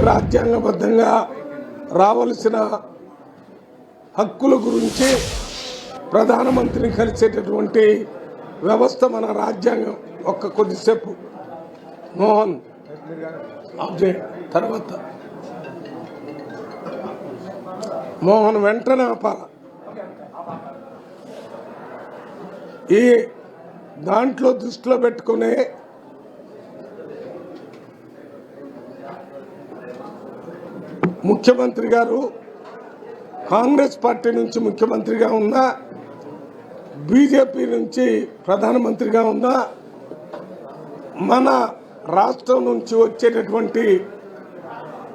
రాజ్యాంగబద్ధంగా రావలసిన హక్కుల గురించి ప్రధానమంత్రిని కలిసేటటువంటి వ్యవస్థ మన రాజ్యాంగం ఒక్క కొద్దిసేపు. మోహన్ తర్వాత. మోహన్ వెంటనే ఆపాల. ఈ దాంట్లో దృష్టిలో పెట్టుకునే ముఖ్యమంత్రి గారు కాంగ్రెస్ పార్టీ నుంచి ముఖ్యమంత్రిగా ఉన్న బీజేపీ నుంచి ప్రధానమంత్రిగా ఉన్న మన రాష్ట్రం నుంచి వచ్చేటటువంటి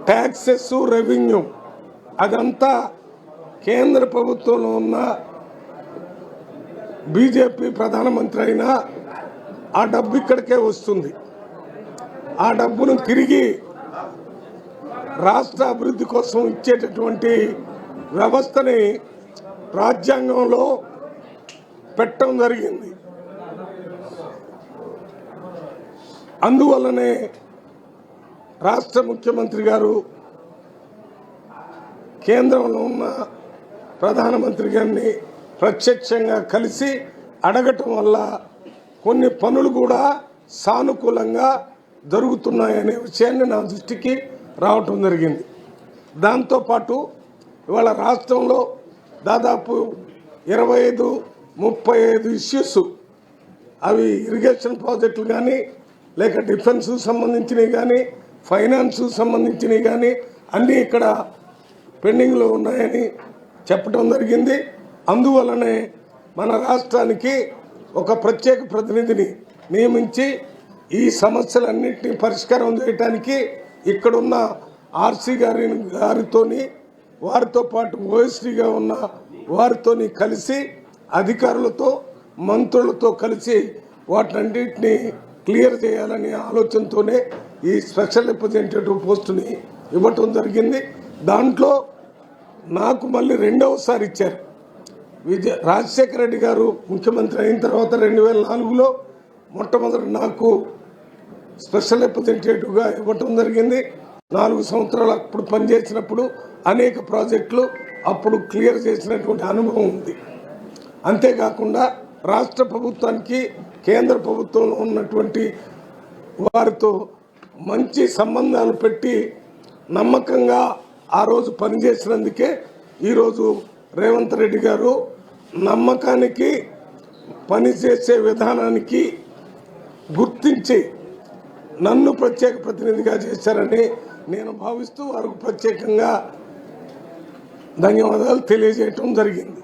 ట్యాక్సెస్ రెవెన్యూ అదంతా కేంద్ర ప్రభుత్వంలో ఉన్న బీజేపీ ప్రధానమంత్రి అయినా ఆ డబ్బు ఇక్కడికే వస్తుంది. ఆ డబ్బును తిరిగి రాష్ట్ర అభివృద్ధి కోసం ఇచ్చేటటువంటి వ్యవస్థని రాజ్యాంగంలో పెట్టడం జరిగింది. అందువల్లనే రాష్ట్ర ముఖ్యమంత్రి గారు కేంద్రంలో ఉన్న ప్రధానమంత్రి గారిని ప్రత్యక్షంగా కలిసి అడగటం వల్ల కొన్ని పనులు కూడా సానుకూలంగా జరుగుతున్నాయనే విషయాన్ని నా దృష్టికి రావటం జరిగింది. దాంతోపాటు ఇవాళ రాష్ట్రంలో దాదాపు ఇరవై ఐదు ముప్పై ఐదు ఇష్యూస్ అవి ఇరిగేషన్ ప్రాజెక్టులు కానీ లేక డిఫెన్స్ సంబంధించినవి కానీ ఫైనాన్స్ సంబంధించినవి కానీ అన్నీ ఇక్కడ పెండింగ్లో ఉన్నాయని చెప్పడం జరిగింది. అందువలనే మన రాష్ట్రానికి ఒక ప్రత్యేక ప్రతినిధిని నియమించి ఈ సమస్యలన్నింటినీ పరిష్కారం చేయడానికి ఇక్కడున్న ఆర్సీ గారి గారితోని వారితో పాటు ఓఎస్డీగా ఉన్న వారితోని కలిసి అధికారులతో మంత్రులతో కలిసి వాటన్నింటినీ క్లియర్ చేయాలనే ఆలోచనతోనే ఈ స్పెషల్ రిప్రజెంటేటివ్ పోస్టుని ఇవ్వటం జరిగింది. దాంట్లో నాకు మళ్ళీ రెండవసారి ఇచ్చారు. విజయ రాజశేఖర రెడ్డి గారు ముఖ్యమంత్రి అయిన తర్వాత రెండు వేల నాలుగులో మొట్టమొదటి నాకు స్పెషల్ రిప్రజెంటేటివ్గా ఇవ్వటం జరిగింది. నాలుగు సంవత్సరాలు అప్పుడు పనిచేసినప్పుడు అనేక ప్రాజెక్టులు అప్పుడు క్లియర్ చేసినటువంటి అనుభవం ఉంది. అంతేకాకుండా రాష్ట్ర ప్రభుత్వానికి కేంద్ర ప్రభుత్వంలో ఉన్నటువంటి వారితో మంచి సంబంధాలు పెట్టి నమ్మకంగా ఆ రోజు పనిచేసినందుకే ఈరోజు రేవంత్ రెడ్డి గారు నమ్మకానికి పనిచేసే విధానానికి గుర్తించి నన్ను ప్రత్యేక ప్రతినిధిగా చేశారని నేను భావిస్తూ వారికి ప్రత్యేకంగా ధన్యవాదాలు తెలియజేయటం జరిగింది.